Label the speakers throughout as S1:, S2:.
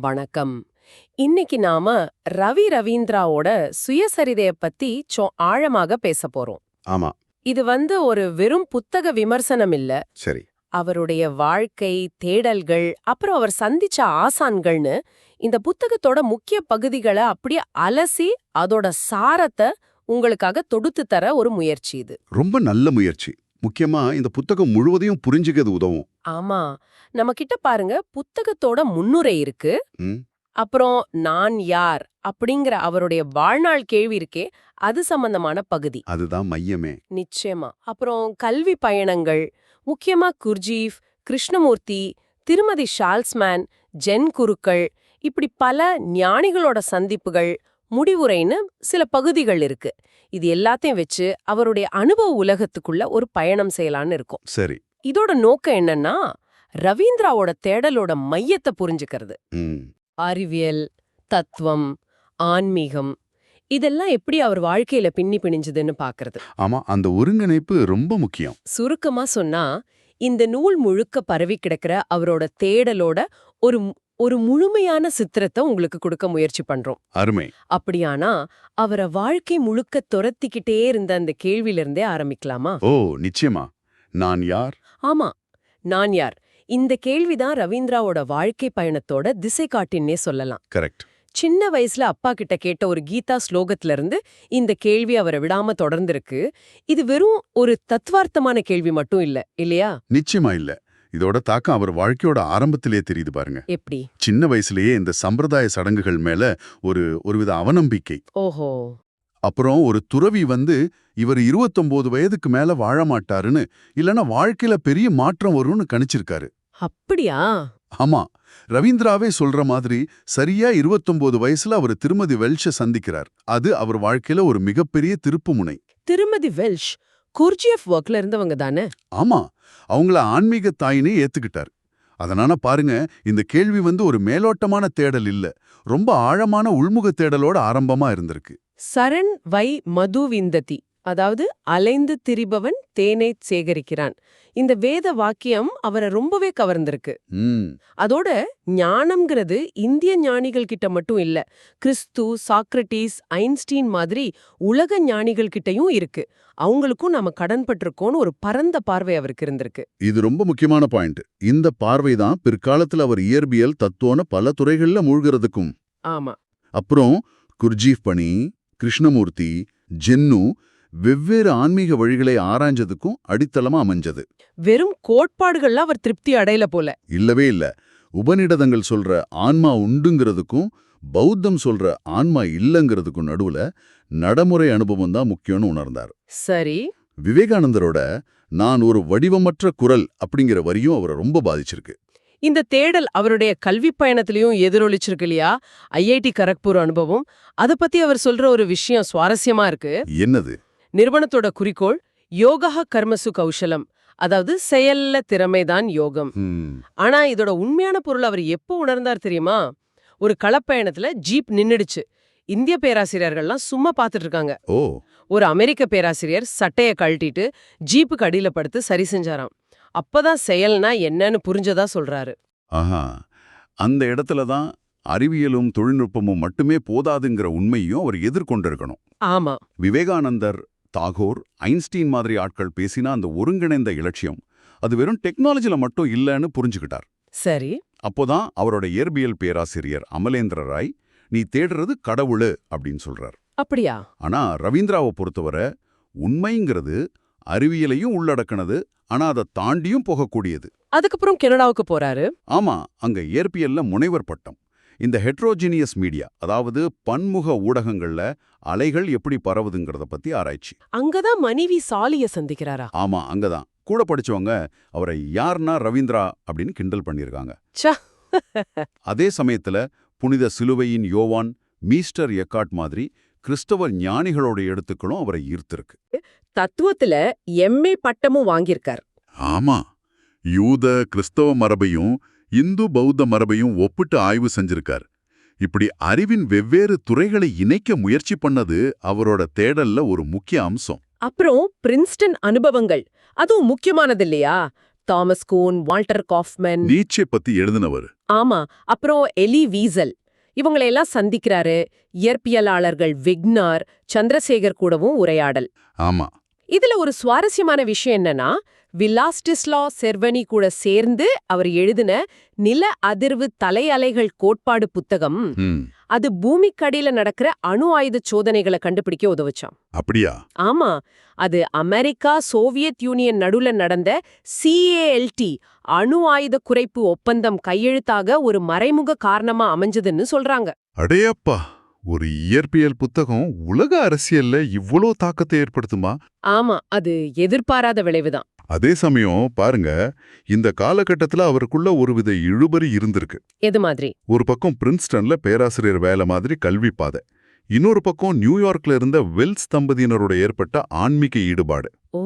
S1: வணக்கம். இன்னைக்கு நாம ரவி ரவீந்திராவோட சுயசரிதைய பத்தி சோ ஆழமாக பேச போறோம்.
S2: ஆமா.
S1: இது வந்து ஒரு வெறும் புத்தக விமர்சனம் இல்ல.
S2: சரி.
S1: அவருடைய வாழ்க்கை தேடல்கள் அப்புறம் அவர் சந்திச்ச ஆசான்கள்னு இந்த புத்தகத்தோட முக்கிய பகுதிகளை அப்படியே அலசி அதோட சாரத்தை உங்களுக்காக தொடுத்து தர ஒரு முயற்சி இது.
S2: ரொம்ப நல்ல முயற்சி. முக்கியமா இந்த புத்தகம் முழுவதையும் புரிஞ்சுக்கிறது உதவும்.
S1: ஆமா. நம்ம கிட்ட பாருங்க புத்தகத்தோட முன்னுரை இருக்கு. அப்புறம் நான் யார் அப்படிங்கிற அவருடைய வாழ்நாள் கேள்வி இருக்கே அது சம்பந்தமான பகுதி.
S2: அதுதான் மையமே.
S1: நிச்சயமா. அப்புறம் கல்வி பயணங்கள் முக்கியமா குர்ஜீஃப் கிருஷ்ணமூர்த்தி திருமதி ஷால்ஸ்மேன் ஜென் குருக்கள் இப்படி பல ஞானிகளோட சந்திப்புகள் முடிவுரைன்னு சில பகுதிகள் இருக்கு. இது எல்லாத்தையும் வச்சு அவருடைய அனுபவ உலகத்துக்குள்ள ஒரு பயணம் செய்யலான்னு இருக்கும்.
S2: சரி.
S1: இதோட நோக்கம் என்னன்னா ரவீந்திராவோட தேடலோட மையத்தை புரிஞ்சுக்கிறது. அறிவியல் தத்துவம் ஆன்மீகம் இதெல்லாம் எப்படி அவர் வாழ்க்கையில பின்னி பிணிஞ்சதுன்னு பாக்குறது.
S2: ஆமா அந்த ஒருங்கிணைப்பு ரொம்ப முக்கியம்.
S1: சுருக்கமா சொன்னா இந்த நூல் முழுக்க பரவி கிடக்கிற அவரோட தேடலோட ஒரு ஒரு முழுமையான சித்திரத்தை உங்களுக்கு கொடுக்க முயற்சி பண்றோம்.
S2: அருமை.
S1: அப்படியானா அவரை வாழ்க்கை முழுக்க துரத்திக்கிட்டே இருந்த அந்த கேள்வியிலிருந்தே ஆரம்பிக்கலாமா?
S2: ஓ நிச்சயமா. நான் யார்?
S1: ஆமா நான் யார்? இந்த கேள்விதான் ரவீந்திராவோட வாழ்க்கை பயணத்தோட திசை காட்டின்னே சொல்லலாம்.
S2: கரெக்ட்.
S1: சின்ன வயசுல அப்பா கிட்ட கேட்ட ஒரு கீதா ஸ்லோகத்துல இருந்து இந்த கேள்வி அவரை விடாம தொடர்ந்திருக்கு. இது வெறும் ஒரு தத்துவார்த்தமான கேள்வி மட்டும் இல்ல இல்லையா?
S2: நிச்சயமா இல்ல. இதோட தாக்கம் அவர் வாழ்க்கையோட ஆரம்பத்திலே தெரியுது பாருங்க.
S1: எப்படி?
S2: சின்ன வயசுலயே இந்த சம்பிரதாய சடங்குகள் மேல ஒரு ஒருவித அவநம்பிக்கை.
S1: ஓஹோ.
S2: அப்புறம் ஒரு துறவி வந்து இவர் 29 வயதுக்கு மேல வாழ மாட்டாருன்னு இல்லனா வாழ்க்கையில பெரிய மாற்றம் வரும்னு கணிச்சிருக்காரு.
S1: அப்படியா?
S2: ஆமா. ரவீந்திராவே சொல்ற மாதிரி சரியா 29 வயசுல அவர் திருமதி வெல்ஷ சந்திக்கிறார். அது அவர் வாழ்க்கையில ஒரு மிகப்பெரிய திருப்புமுனை
S1: திருமதி வெல்ஷ் குர்ஜிஎஃப் ஒர்க்ல இருந்தவங்க தானே?
S2: ஆமா. அவங்கள ஆன்மீக தாயினே ஏத்துக்கிட்டார். அதனால பாருங்க இந்த கேள்வி வந்து ஒரு மேலோட்டமான தேடல் இல்ல ரொம்ப ஆழமான உள்முக தேடலோட ஆரம்பமா இருந்திருக்கு.
S1: சரண் வை மது விந்ததி அதாவது அலைந்து திரிபவன் தேனை சேகரிக்கிறான். இந்த வேத வாக்கியம் அவரை ரொம்பவே கவர்ந்திருக்கு. அதோட ஞானம்ங்கிறது இந்திய ஞானிகள் கிட்ட மட்டும் இல்ல கிறிஸ்து சாக்ரட்டிஸ் ஐன்ஸ்டீன் மாதிரி உலக ஞானிகள் கிட்டயும் இருக்கு. அவங்களுக்கும் நாம கடன்பட்டிருக்கோம்னு ஒரு பரந்த பார்வை அவருக்கு இருந்திருக்கு.
S2: இது ரொம்ப முக்கியமான பாயிண்ட். இந்த பார்வைதான் பிற்காலத்துல அவர் இயற்பியல் தத்துவன பல துறைகள்ல மூழ்கிறதுக்கும்.
S1: ஆமா.
S2: அப்புறம் குர்ஜீஃப் பணி கிருஷ்ணமூர்த்தி ஜென்னு வெவ்வேறு ஆன்மீக வழிகளை ஆராய்ஞ்சதுக்கும் அடித்தளமா அமைஞ்சது.
S1: வெறும் கோட்பாடுகள்ல அவர் திருப்தி அடையல போல.
S2: இல்லவே இல்ல. உபநிடதங்கள் சொல்ற ஆன்மா உண்டுங்கிறதுக்கும் பௌத்தம் சொல்ற ஆன்மா இல்லங்கிறதுக்கும் நடுவுல நடைமுறை அனுபவம் தான் முக்கியம்னு உணர்ந்தார்.
S1: சரி.
S2: விவேகானந்தரோட நான் ஒரு வடிவமற்ற குரல் அப்படிங்கிற வரியும் அவரை ரொம்ப பாதிச்சிருக்கு.
S1: இந்த தேடல் அவருடைய கல்வி பயணத்திலயும் எதிரொலிச்சிருக்கு இல்லையா? ஐஐடி கரக்பூர் அனுபவம். அத பத்தி அவர் சொல்ற ஒரு விஷயம் சுவாரஸ்யமா இருக்கு.
S2: என்னது?
S1: நிறுவனத்தோட குறிக்கோள் யோகா கர்மசு கௌஷலம் அதாவது செயல்ல திறமைதான் யோகம். ஆனா இதோட உண்மையான பொருள் அவர் எப்போ உணர்ந்தார் தெரியுமா? ஒரு களப்பயணத்துல ஜீப் நின்னுடுச்சு. இந்திய பேராசிரியர்கள்லாம் சும்மா பார்த்துட்டு இருக்காங்க
S2: ஓ.
S1: ஒரு அமெரிக்க பேராசிரியர் சட்டைய கழட்டிட்டு ஜீப்புக்கு அடியில படுத்து சரி செஞ்சாராம். அப்பதான் செயல்னா என்னன்னு புரிஞ்சதா சொல்றாரு.
S2: ஆஹா. அந்த இடத்துல தான் அறிவியலும் தொழில்நுட்பமும் மட்டுமே போதாதுங்கிற உண்மையும் அவர் எதிர்கொண்டிருக்கணும்.
S1: ஆமா.
S2: விவேகானந்தர் தாகூர் ஐன்ஸ்டீன் மாதிரி ஆட்கள் பேசினா அந்த ஒருங்கிணைந்த இலட்சியம். அது வெறும் டெக்னாலஜில மட்டும் இல்லைன்னு புரிஞ்சுக்கிட்டார்.
S1: சரி.
S2: அப்போதான் அவரோட இயற்பியல் பேராசிரியர் அமலேந்திர ராய் நீ தேடுறது கடவுளு அப்படின்னு சொல்றார்.
S1: அப்படியா?
S2: ஆனா ரவீந்திராவை பொறுத்தவரை உண்மைங்கிறது அறிவியலையும் உள்ளடக்கினது ஆனா அதை தாண்டியும் போகக்கூடியது.
S1: அதுக்கப்புறம் கனடாவுக்கு போறாரு.
S2: ஆமா அங்க இயற்பியல்ல முனைவர் பட்டம். இந்த ஹெட்ரோஜீனியஸ் மீடியா அதாவது பன்முக ஊடகங்கள்ல அலைகள் எப்படி பரவுதுங்கிறத பத்தி ஆராய்ச்சி.
S1: அங்கதான் மனைவி சாலிய சந்திக்கிறாரா?
S2: ஆமா அங்கதான். கூட படிச்சவங்க அவரை யார்னா ரவீந்திரா அப்படின்னு கிண்டல் பண்ணியிருக்காங்க. அதே சமயத்துல புனித சிலுவையின் யோவான் மீஸ்டர் எக்காட் மாதிரி கிறிஸ்தவ ஞானிகளோட எழுத்துக்களும் அவரை ஈர்த்திருக்கு.
S1: தத்துவத்துல எம்ஏ பட்டமும் வாங்கியிருக்கார்.
S2: ஆமா. யூத கிறிஸ்தவ மரபையும் இந்து பௌத்த மரபையும் ஒப்பிட்டு ஆய்வு செஞ்சிருக்கார். இப்படி அறிவின் வெவ்வேறு துறைகளை இணைக்க முயற்சி பண்ணது அவரோட தேடல்ல ஒரு முக்கிய அம்சம்.
S1: அப்புறம் பிரின்ஸ்டன் அனுபவங்கள் அதுவும் முக்கியமானது இல்லையா? Thomas Kuhn Walter Kaufmann.
S2: Nietzsche பத்தி எழுதினவர்.
S1: ஆமா. அப்புறம் எலி வீசல். இவங்களையெல்லாம் சந்திக்கிறாரு. இயற்பியலாளர்கள் விக்னார் சந்திரசேகர் கூடவும் உரையாடல்.
S2: ஆமா.
S1: இதுல ஒரு சுவாரஸ்யமான விஷயம் என்னன்னா வில்லாஸ்டிஸ்லா செர்வனி கூட சேர்ந்து அவர் எழுதின நில அதிர்வு தலையலைகள் கோட்பாடு புத்தகம். அது பூமிக்கடியில நடக்கிற அணு ஆயுத சோதனைகளை கண்டுபிடிக்க உதவுச்சாம்.
S2: அப்படியா?
S1: ஆமா. அது அமெரிக்கா சோவியத் யூனியன் நடுவுல நடந்த சிஏஎல்டி அணு ஆயுத குறைப்பு ஒப்பந்தம் கையெழுத்தாக ஒரு மறைமுக காரணமா அமைஞ்சதுன்னு சொல்றாங்க.
S2: அடேயப்பா! ஒரு இயற்பியல் புத்தகம் உலக அரசியல்ல இவ்வளோ தாக்கத்தை ஏற்படுத்துமா?
S1: ஆமா. அது எதிர்பாராத விளைவுதான்.
S2: அதே சமயம் பாருங்க இந்த காலகட்டத்துல அவருக்குள்ள ஒருவித இழுபறி இருந்திருக்கு.
S1: எது மாதிரி?
S2: ஒரு பக்கம் பிரின்ஸ்டன்ல பேராசிரியர் வேலை மாதிரி கல்வி பாதை. இன்னொரு பக்கம் நியூயார்க்ல இருந்த வெல்ஸ் தம்பதியினரோட ஏற்பட்ட ஆன்மீக ஈடுபாடு.
S1: ஓ!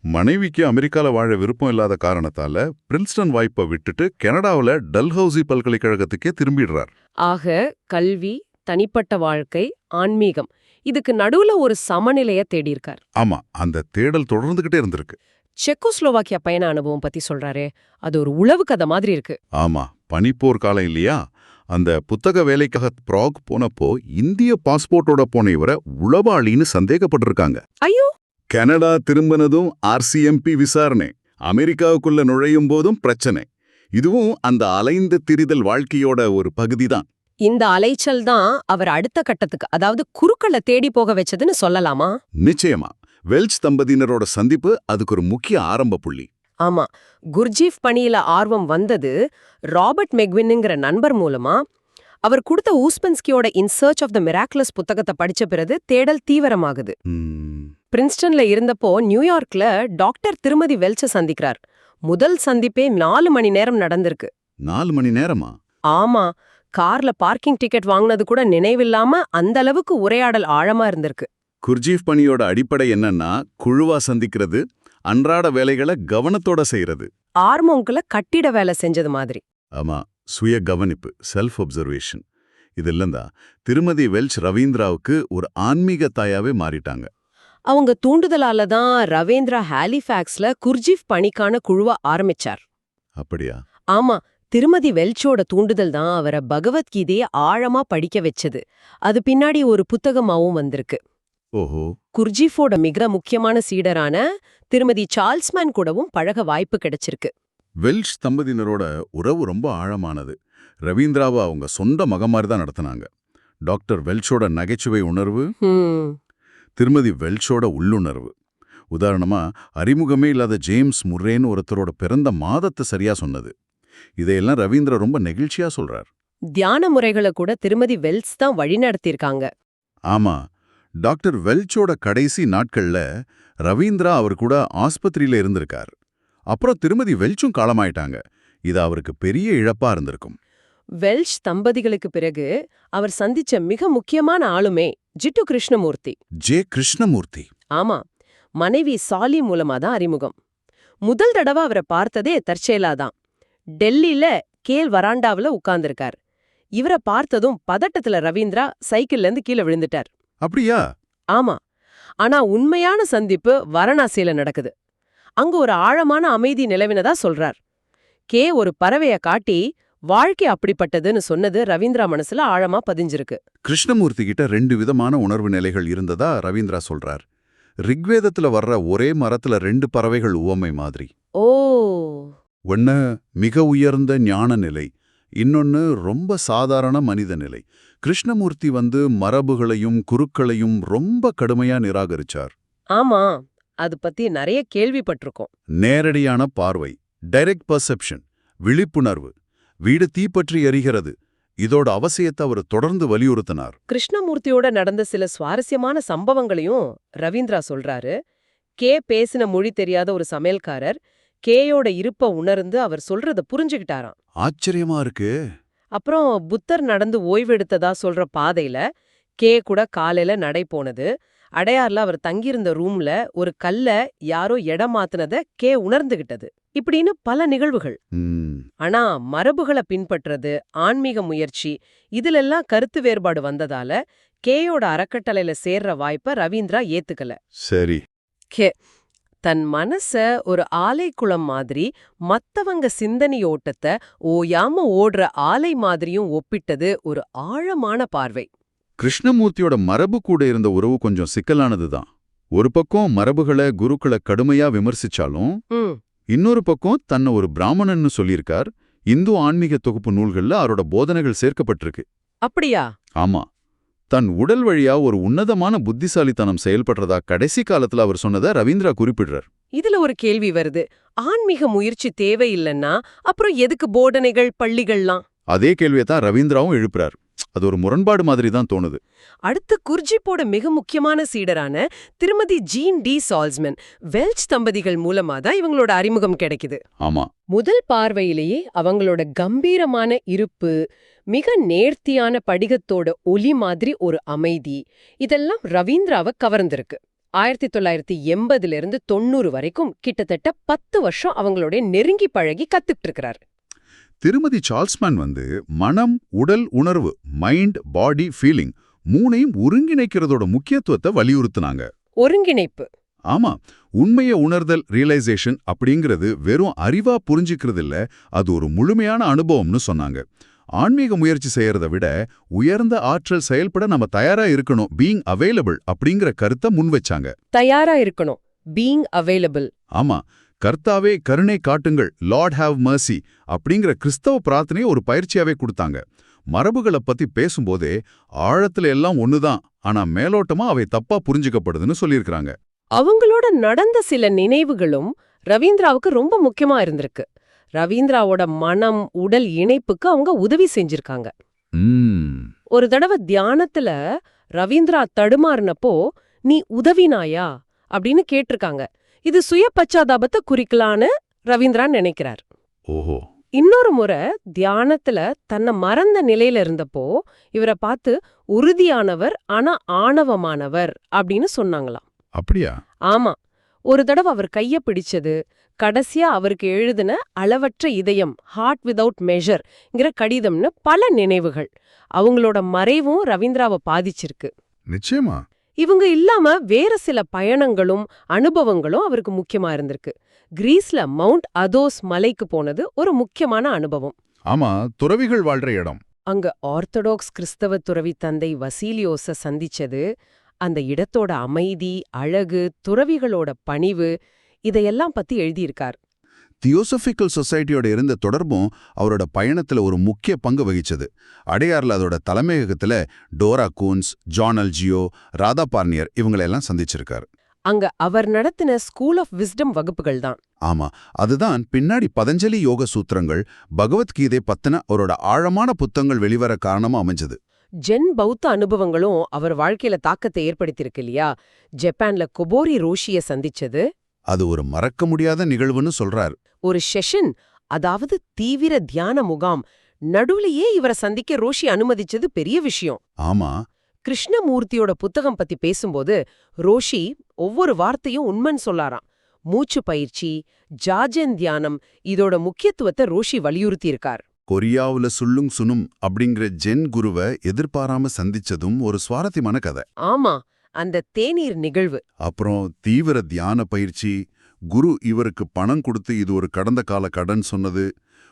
S2: மனைவிக்கு அமெரிக்கால வாழ விருப்பம் இல்லாத காரணத்தால பிரின்ஸ்டன் வாய்ப்பை விட்டுட்டு கனடாவுல டல்ஹவுசி பல்கலைக்கழகத்துக்கே திரும்பிடுறார்.
S1: ஆக கல்வி தனிப்பட்ட வாழ்க்கை ஆன்மீகம் இதுக்கு நடுவுல ஒரு சமநிலைய தேடியிருக்கார்.
S2: ஆமா அந்த தேடல் தொடர்ந்துகிட்டே இருந்திருக்கு.
S1: செக்கோஸ்லோவாக்கியா பயண அனுபவம் பத்தி சொல்றாரே அது ஒரு உளவு கதை மாதிரி இருக்கு.
S2: ஆமா பனிப்போர் காலம் இல்லையா? அந்த புத்தக வேலைக்காக ப்ராக் போனப்போ இந்திய பாஸ்போர்ட்டோட போன இவரை உளவாளின்னு சந்தேகப்பட்டிருக்காங்க.
S1: ஐயோ!
S2: கனடா திரும்பினதும் ஆர்சிஎம்பி விசாரணை அமெரிக்காவுக்குள்ள நுழையும் போதும் பிரச்சனை. இதுவும் அந்த அலைந்த திரிதல் வாழ்க்கையோட ஒரு பகுதிதான்.
S1: இந்த அலைச்சல் தான் அவர் அடுத்த கட்டத்துக்கு அதாவது குறுக்களை தேடி போக வச்சதுன்னு சொல்லலாமா?
S2: நிச்சயமா. வெல்ச் தம்பதியினரோட சந்திப்பு அதுக்கு ஒரு முக்கிய ஆரம்ப புள்ளி.
S1: ஆமா. குர்ஜீஃப் பணியில ஆர்வம் வந்தது ராபர்ட் மெக்வின்னுங்கிற நண்பர் மூலமா. அவர் கொடுத்த ஊஸ்பென்ஸ்கியோட in search of the miraculous புத்தகத்தை படிச்ச பிறகு தேடல் தீவிரமாகுது. பிரின்ஸ்டன்ல இருந்தப்போ நியூயார்க்ல டாக்டர் திருமதி வெல்ச்ச சந்திக்கிறார். முதல் சந்திப்பே நாலு மணி நேரம் நடந்திருக்கு.
S2: நாலு மணி நேரமா?
S1: ஆமா. கார்ல பார்க்கிங் டிக்கெட் வாங்குனது கூட நினைவில்லாம அந்த அளவுக்கு உரையாடல் ஆழமா இருந்திருக்கு.
S2: குர்ஜீஃப் பணியோட அடிப்படை என்னன்னா குழுவா சந்திக்கிறது அன்றாட வேலைகளை கவனத்தோட செய்யறது
S1: ஆர்மோங்க்ல கட்டிட வேலை செஞ்சது மாதிரி.
S2: ஆமா சுய கவனிப்பு செல்ஃப் அப்சர்வேஷன் இதெல்லாம் தான் திருமதி வெல்ச் ரவீந்திராவுக்கு ஒரு ஆன்மீக தாயாவே மாறிட்டாங்க.
S1: அவங்க தூண்டுதலால தான் ரவேந்திரா ஹாலிஃபேக்ஸ்ல குர்ஜிஃப் பணிக்கான குழுவ ஆரம்பிச்சார்.
S2: அப்படியா?
S1: ஆமா திருமதி வெல்ச்சோட தூண்டுதல் தான் அவரை பகவத்கீதைய ஆழமா படிக்க வச்சது. அது பின்னாடி ஒரு புத்தகமாவும் வந்திருக்கு.
S2: ஓஹோ.
S1: குர்ஜிஃபோட மிக முக்கியமான சீடரான திருமதி சார்ல்ஸ்மேன் கூடவும் பழக வாய்ப்பு கிடைச்சிருக்கு.
S2: வெல்ஷ் தம்பதியினரோட உறவு ரொம்ப ஆழமானது. ரவீந்திராவை அவங்க சொந்த மக மாதிரி தான் நடத்தினாங்க. டாக்டர் வெல்ஷோட நகைச்சுவை உணர்வு திருமதி வெல்ஷோட உள்ளுணர்வு. உதாரணமா அறிமுகமே இல்லாத ஜேம்ஸ் முர்ரேன்னு ஒருத்தரோட பிறந்த மாதத்தை சரியா சொன்னது. இதையெல்லாம் ரவீந்திரா ரொம்ப நெகிழ்ச்சியா சொல்றார்.
S1: தியான முறைகளை கூட திருமதி வெல்ஸ் தான் வழிநடத்தியிருக்காங்க
S2: ஆமா டாக்டர் வெல்ச்சோட கடைசி நாட்கள்ல ரவீந்திரா அவர் கூட ஆஸ்பத்திரியில இருந்திருக்கார். அப்புறம் திருமதி வெல்ச்சும் காலமாயிட்டாங்க. இது அவருக்கு பெரிய இழப்பா இருந்திருக்கும்.
S1: வெல்ஷ் தம்பதிகளுக்கு பிறகு அவர் சந்திச்ச மிக முக்கியமான ஆளுமே ஜிட்டு கிருஷ்ணமூர்த்தி.
S2: ஜே கிருஷ்ணமூர்த்தி.
S1: ஆமா மனைவி சாலி மூலமா தான் அறிமுகம். முதல் தடவை அவரை பார்த்ததே தற்செயலாதான் டெல்லியில கேல் வராண்டாவுல உட்கார்ந்திருக்கார். இவரை பார்த்ததும் பதட்டத்துல ரவீந்திரா சைக்கிள்ல இருந்து கீழே விழுந்துட்டார்.
S2: அப்படியா?
S1: ஆமா. ஆனா உண்மையான சந்திப்பு வாரணாசியில நடக்குது. அங்க ஒரு ஆழமான அமைதி நிலவினதா சொல்றார். கே ஒரு பறவைய காட்டி வாழ்க்கை அப்படிப்பட்டதுன்னு சொன்னது ரவீந்திரா மனசுல ஆழமா பதிஞ்சிருக்கு.
S2: கிருஷ்ணமூர்த்தி கிட்ட ரெண்டு விதமான உணர்வு நிலைகள் இருந்ததா ரவீந்திரா சொல்றார். ரிக்வேதத்துல வர்ற ஒரே மரத்துல ரெண்டு பறவைகள் உவமை மாதிரி.
S1: ஓ.
S2: ஒன்னு மிக உயர்ந்த ஞான நிலை இன்னொன்னு ரொம்ப சாதாரண மனித நிலை கிருஷ்ணமூர்த்தி வந்து மரபுகளையும் குருக்களையும் ரொம்ப கடுமையா நிராகரிச்சார்.
S1: ஆமா அது பத்தி நிறைய கேள்விப்பட்டிருக்கோம்.
S2: நேரடியான பார்வை டைரக்ட் பர்செப்ஷன் விழிப்புணர்வு வீடு தீப்பற்றி எரிகிறது இதோட அவசியத்தை அவர் தொடர்ந்து வலியுறுத்தினார்.
S1: கிருஷ்ணமூர்த்தியோட நடந்த சில சுவாரஸ்யமான சம்பவங்களையும் ரவீந்திரா சொல்றாரு. கே பேசின மொழி தெரியாத ஒரு சமையல்காரர் கேயோட இருப்ப உணர்ந்து அவர் சொல்றத புரிஞ்சுகிட்டாராம்
S2: ஆச்சரியமா இருக்கு.
S1: அப்புறம் புத்தர் நடந்து ஓய்வெடுத்ததா சொல்ற பாதையில கே கூட காலையில நடை போனது. அடையார்ல அவர் தங்கியிருந்த ரூம்ல ஒரு கல்ல யாரோ இடம் மாத்துனத கே உணர்ந்துகிட்டது. இப்படின்னு பல நிகழ்வுகள். ஆனா மரபுகளை பின்பற்றது ஆன்மீக முயற்சி இதுலெல்லாம் கருத்து வேறுபாடு வந்ததால கேயோட அறக்கட்டளையில சேர்ற வாய்ப்ப ரவீந்திரா ஏத்துக்கல.
S2: சரி.
S1: கே தன் மனச ஒரு ஆலைக்குளம் மாதிரி மத்தவங்க சிந்தனையோட்டத்தை ஓயாம ஓடுற ஆலை மாதிரியும் ஒப்பிட்டது ஒரு ஆழமான பார்வை.
S2: கிருஷ்ணமூர்த்தியோட மரபு கூட இருந்த உறவு கொஞ்சம் சிக்கலானதுதான். ஒரு பக்கம் மரபுகளை குருக்களை கடுமையா விமர்சிச்சாலும் இன்னொரு பக்கம் தன்னை ஒரு பிராமணன்னு சொல்லியிருக்கார். இந்து ஆன்மீக தொகுப்பு நூல்கள்ல அவரோட போதனைகள் சேர்க்கப்பட்டிருக்கு.
S1: அப்படியா?
S2: ஆமா. தன் உடல் வழியா ஒரு உன்னதமான புத்திசாலித்தனம் செயல்படுறதா கடைசி காலத்துல அவர் சொன்னதை ரவீந்திரா குறிப்பிடுறார்.
S1: இதுல ஒரு கேள்வி வருது. ஆன்மீக முயற்சி தேவையில்லைன்னா அப்புறம் எதுக்கு போதனைகள் பள்ளிகள்லாம்?
S2: அதே கேள்வியை தான் ரவீந்திராவும் எழுப்புறார். அது ஒரு முரண்பாடு மாதிரி தான் தோணுது.
S1: அடுத்து குர்ஜிப்போட மிக முக்கியமான சீடரான திருமதி ஜீன் டி சால்ஸ்மன் வெல்ச் தம்பதிகள் மூலமா தான் இவங்களோட அறிமுகம் கிடைக்குது.
S2: ஆமா.
S1: முதல் பார்வையிலேயே அவங்களோட கம்பீரமான இருப்பு மிக நேர்த்தியான படிகத்தோட ஒலி மாதிரி ஒரு அமைதி. இதெல்லாம் ரவீந்திராவை கவர்ந்திருக்கு. ஆயிரத்தி தொள்ளாயிரத்தி எண்பதுல இருந்து தொண்ணூறு வரைக்கும் கிட்டத்தட்ட பத்து வருஷம் அவங்களோட நெருங்கி பழகி கத்துக்கிட்டு இருக்கிறார்
S2: திருமதி சார்ல்ஸ்மேன் வந்து மனம் உடல் உணர்வு மைண்ட் பாடி ஃபீலிங் மூணையும் ஒருங்கிணைக்கிறதோட முக்கியத்துவத்தை வலியுறுத்துனாங்க.
S1: ஒருங்கிணைப்பு.
S2: ஆமா உண்மைய உணர்தல் ரியலைசேஷன் அப்படிங்கிறது வெறும் அறிவா புரிஞ்சிக்கிறது இல்ல அது ஒரு முழுமையான அனுபவம்னு சொன்னாங்க. ஆன்மீக முயற்சி செய்யறத விட உயர்ந்த ஆற்றல் செயல்பட நம்ம தயாரா இருக்கணும். பீயிங் அவைலபிள் அப்படிங்கிற கருத்தை முன் வச்சாங்க.
S1: தயாரா இருக்கணும். பீயிங் அவைலபிள்
S2: ஆமா. கர்த்தாவே கருணை காட்டுங்கள். லார்ட் ஹாவ் மர்சி அப்படிங்கிற கிறிஸ்தவ பிரார்த்தனையை ஒரு பயிற்சியாவே கொடுத்தாங்க. மரபுகளை பத்தி பேசும்போதே ஆழத்துல எல்லாம் ஒண்ணுதான். ஆனா மேலோட்டமா அவை தப்பா புரிஞ்சுக்கப்படுதுன்னு சொல்லியிருக்கிறாங்க.
S1: அவங்களோட நடந்த சில நினைவுகளும் ரவீந்திராவுக்கு ரொம்ப முக்கியமா இருந்திருக்கு. ரவீந்திராவோட மனம் உடல் இணைப்புக்கு அவங்க உதவி செஞ்சிருக்காங்க. ஒரு தடவை தியானத்துல ரவீந்திரா தடுமாறினப்போ நீ உதவினாயா? அப்படின்னு கேட்டிருக்காங்க. இது சுய பச்சாதாபத்தை குறிக்கலான்னு ரவீந்திரா நினைக்கிறார்.
S2: ஓஹோ.
S1: இன்னொரு முறை தியானத்துல தன்னை மறந்த நிலையில இருந்தப்போ இவரை பார்த்து உறுதியானவர் ஆனா ஆணவமானவர் அப்படின்னு சொன்னாங்களாம்.
S2: அப்படியா?
S1: ஆமா. ஒரு தடவை அவர் கைய பிடிச்சது கடைசியா அவருக்கு எழுதின அளவற்ற இதயம் ஹார்ட் விதவுட் மெஷர்ங்கிற கடிதம்னு பல நினைவுகள். அவங்களோட மறைவும் ரவீந்திராவை பாதிச்சிருக்கு.
S2: நிச்சயமா.
S1: இவங்க இல்லாம வேற சில பயணங்களும் அனுபவங்களும் அவருக்கு முக்கியமா இருந்திருக்கு. கிரீஸ்ல மவுண்ட் அதோஸ் மலைக்கு போனது ஒரு முக்கியமான அனுபவம்.
S2: ஆமா துறவிகள் வாழ்ற இடம்.
S1: அங்க ஆர்த்தடாக்ஸ் கிறிஸ்தவ துறவி தந்தை வசீலியோஸ சந்திச்சது. அந்த இடத்தோட அமைதி அழகு துறவிகளோட பணிவு இதையெல்லாம் பத்தி எழுதியிருக்கார்.
S2: தியோசபிக்கல் சொசைட்டியோட இருந்த தொடர்பும் அவரோட பயணத்துல ஒரு முக்கிய பங்கு வகிச்சது. அடையார்ல அதோட தலைமையகத்துல Dora Kunz John Algeo Radha Burnier இவங்களெல்லாம் சந்திச்சிருக்காரு.
S1: அங்க அவர் நடத்தின ஸ்கூல் ஆஃப் விஸ்டம் வகுப்புகள் தான்.
S2: ஆமா அதுதான் பின்னாடி பதஞ்சலி யோக சூத்திரங்கள் பகவத்கீதை பத்தின அவரோட ஆழமான புத்தகங்கள் வெளிவர காரணமா அமைஞ்சது.
S1: ஜென் பௌத்த அனுபவங்களும் அவர் வாழ்க்கையில தாக்கத்தை ஏற்படுத்தியிருக்கு இல்லையா? ஜப்பான்ல கொபோரி ரோஷிய சந்திச்சது.
S2: அது ஒரு மறக்க முடியாத நிகழ்வுன்னு சொல்றார்.
S1: ஒரு செஷன் அதாவது தீவிர தியான முகாம் நடுவுலயே இவரை சந்திக்க ரோஷி அனுமதிச்சது பெரிய விஷயம்.
S2: ஆமா.
S1: கிருஷ்ணமூர்த்தியோட புத்தகம் பத்தி பேசும்போது ரோஷி ஒவ்வொரு வார்த்தையும் உண்மைன்னு சொல்லாராம். மூச்சு பயிற்சி ஜாஜன் தியானம் இதோட முக்கியத்துவத்தை ரோஷி வலியுறுத்தியிருக்கார்.
S2: கொரியாவுல சுல்லுங் சுனும் அப்படிங்கிற ஜென் குருவை எதிர்பாராம சந்திச்சதும் ஒரு சுவாரஸ்யமான கதை.
S1: ஆமா. அந்த தேநீர் நிகழ்வு.
S2: அப்புறம் தீவிர தியான பயிற்சி. குரு இவருக்கு பணம் கொடுத்து இது ஒரு கடந்த கால கடன் சொன்னது.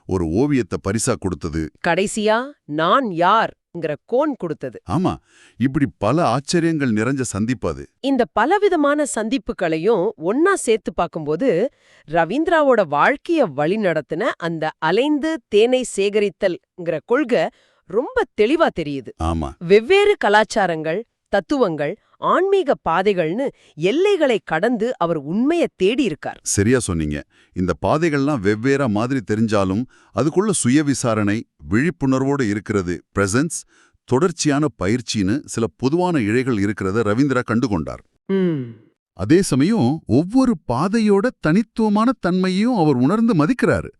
S2: ஒரு ஓவியத்தை பரிசா கொடுத்தது.
S1: கடைசியா நான் யார்ங்கிற கோன் கொடுத்தது.
S2: ஆமா இப்படி பல ஆச்சரியங்கள் நிறைஞ்ச சந்திப்பு அது.
S1: இந்த பலவிதமான சந்திப்புகளையும் ஒன்னா சேர்த்து பார்க்கும்போது ரவீந்திராவோட வாழ்க்கைய வழிநடத்தின அந்த அலைந்து தேனை சேகரித்தல்ங்கிற கொள்கை ரொம்ப தெளிவா தெரியுது.
S2: ஆமா.
S1: வெவ்வேறு கலாச்சாரங்கள் தத்துவங்கள் ஆன்மீக பாதைகள்னு எல்லைகளை கடந்து அவர் உண்மைய தேடி இருக்கார்
S2: சரியா சொன்னீங்க. இந்த பாதைகள்லாம் வெவ்வேறா மாதிரி தெரிஞ்சாலும் அதுக்குள்ள சுய விசாரணை விழிப்புணர்வோடு இருக்கிறது பிரசன்ஸ் தொடர்ச்சியான பயிற்சின்னு சில பொதுவான இழைகள் இருக்கிறத ரவீந்திரா கண்டுகொண்டார். அதே சமயம் ஒவ்வொரு பாதையோட தனித்துவமான தன்மையையும் அவர் உணர்ந்து மதிக்கிறாரு.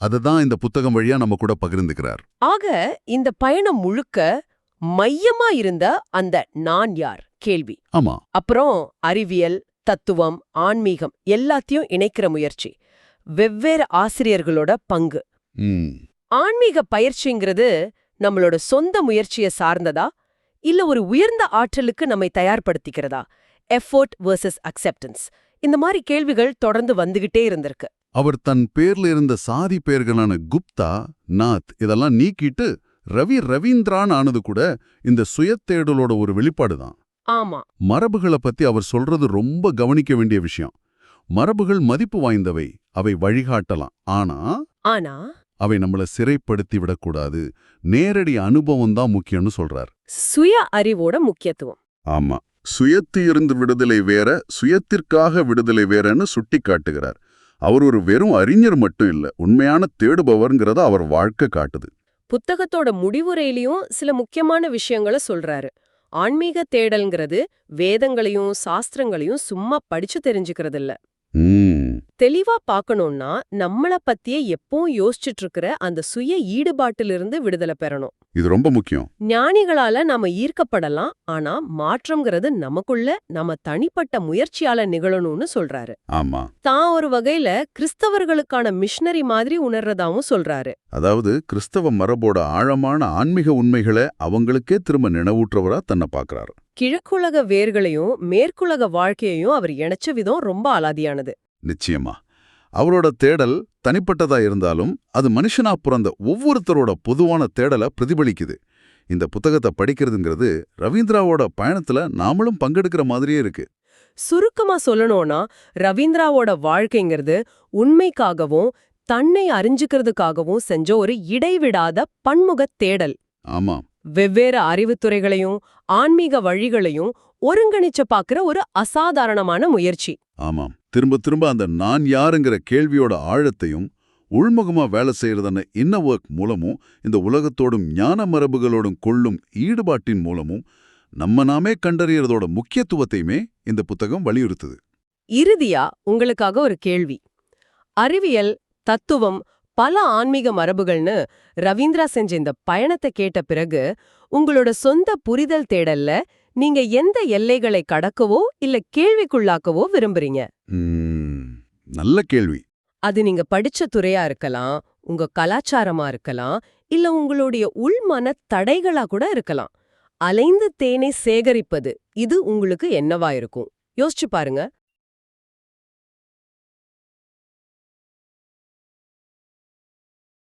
S2: அததான் இந்த புத்தகம் வழியா நம்ம கூட பகிர்ந்துக்கிறார்.
S1: ஆக இந்த பயணம் முழுக்க மையமா இருந்த அந்த நான் யார்? கேள்வி.
S2: ஆமா.
S1: அப்புறம் அறிவியல் தத்துவம் ஆன்மீகம் எல்லாத்தையும் இணைக்கிற முயற்சி. வெவ்வேறு ஆசிரியர்களோட பங்கு. ஆன்மீக பயிற்சிங்கிறது நம்மளோட சொந்த முயற்சிய சார்ந்ததா? இல்ல ஒரு உயர்ந்த ஆற்றலுக்கு நம்மை தயார்படுத்திக்கிறதா? எஃபோர்ட் வெர்சஸ் அக்செப்டன்ஸ் இந்த மாதிரி கேள்விகள் தொடர்ந்து வந்துகிட்டே இருந்திருக்கு.
S2: அவர் தன் பேர்ல இருந்த சாதி பெயர்களான குப்தா நாத் இதெல்லாம் நீக்கிட்டு ரவி ரவீந்திரான் ஆனது கூட இந்த சுயத்தேடலோட ஒரு வெளிப்பாடு தான்.
S1: ஆமா.
S2: மரபுகளை பத்தி அவர் சொல்றது ரொம்ப கவனிக்க வேண்டிய விஷயம். மரபுகள் மதிப்பு வாய்ந்தவை அவை வழிகாட்டலாம். ஆனா
S1: ஆனா
S2: அவை நம்மள சிறைப்படுத்தி விடக்கூடாது. நேரடி அனுபவம் தான் முக்கியம்னு சொல்றார்.
S1: சுய அறிவோட முக்கியத்துவம்.
S2: ஆமா. சுயத்து இருந்து விடுதலை வேற சுயத்திற்காக விடுதலை வேறன்னு சுட்டி காட்டுகிறார் அவர் ஒரு வெறும் அறிஞர் மட்டும் இல்ல உண்மையான தேடுபவர்ங்கிறத அவர் வாழ்க்கை காட்டுது.
S1: புத்தகத்தோட முடிவுரையிலயும் சில முக்கியமான விஷயங்களை சொல்றாரு. ஆன்மீக தேடல்ங்கிறது வேதங்களையும் சாஸ்திரங்களையும் சும்மா படிச்சு தெரிஞ்சுக்கிறது இல்ல தெளிவா பார்க்கணும்னா நம்மள பத்தியே எப்பவும் யோசிச்சுட்டு இருக்கிற அந்த சுய ஈடுபாட்டிலிருந்து விடுதலை பெறணும்.
S2: இது ரொம்ப முக்கியம்.
S1: ஞானிகளால நாம ஈர்க்கப்படலாம் ஆனா மாற்றம்ங்கிறது நமக்குள்ள நம்ம தனிப்பட்ட முயற்சியால நிகழணும்னு சொல்றாரு.
S2: ஆமா.
S1: தான் ஒரு வகையில கிறிஸ்தவர்களுக்கான மிஷனரி மாதிரி உணர்றதாவும் சொல்றாரு.
S2: அதாவது கிறிஸ்தவ மரபோட ஆழமான ஆன்மீக உண்மைகளை அவங்களுக்கே திரும்ப நினைவூட்டுறவரா தன்னை பார்க்கறாரு
S1: கிழக்குலக வேர்களையும் மேற்குலக வாழ்க்கையையும் அவர் இணைச்ச விதம் ரொம்ப அலாதியானது.
S2: நிச்சயமா. அவரோட தேடல் தனிப்பட்டதா இருந்தாலும் அது மனுஷனா பிறந்த ஒவ்வொருத்தரோட பொதுவான தேடலை பிரதிபலிக்குது. இந்த புத்தகத்தை படிக்கிறதுங்கிறது ரவீந்திராவோட பயணத்துல நாமளும் பங்கெடுக்கிற மாதிரியே இருக்கு.
S1: சுருக்கமா சொல்லணும்னா ரவீந்திராவோட வாழ்க்கைங்கிறது உண்மைக்காகவும் தன்னை அறிஞ்சுக்கிறதுக்காகவும் செஞ்ச ஒரு இடைவிடாத பன்முகத் தேடல்.
S2: ஆமா.
S1: வெவ்வேறு அறிவுத்துறைகளையும் ஆன்மீக வழிகளையும் ஒருங்கிணைச்சு பார்க்கிற ஒரு அசாதாரணமான முயற்சி.
S2: ஆமாம். திரும்ப திரும்ப அந்த நான் யாருங்கிற கேள்வியோட ஆழத்தையும் உள்முகமா வேலை செய்யறதான இன்ன ஒர்க் மூலமும் இந்த உலகத்தோடும் ஞான மரபுகளோடும் கொள்ளும் ஈடுபாட்டின் மூலமும் நம்ம நாமே கண்டறியறதோட முக்கியத்துவத்தையுமே இந்த புத்தகம் வலியுறுத்துது.
S1: இறுதியா உங்களுக்காக ஒரு கேள்வி. அறிவியல் தத்துவம் பல ஆன்மீக மரபுகள்னு ரவீந்திரா செஞ்ச இந்த பயணத்தை கேட்ட பிறகு உங்களோட சொந்த புரிதல் தேடல்ல நீங்க எந்த எல்லைகளை கடக்கவோ இல்ல கேள்விக்குள்ளாக்கவோ விரும்புறீங்க?
S2: நல்ல கேள்வி.
S1: அது நீங்க படிச்ச துறையா இருக்கலாம் உங்க கலாச்சாரமா இருக்கலாம் இல்ல உங்களுடைய உள்மன தடைகளா கூட இருக்கலாம். அலைந்து தேனை சேகரிப்பது இது உங்களுக்கு என்னவா இருக்கும்? யோசிச்சு பாருங்க.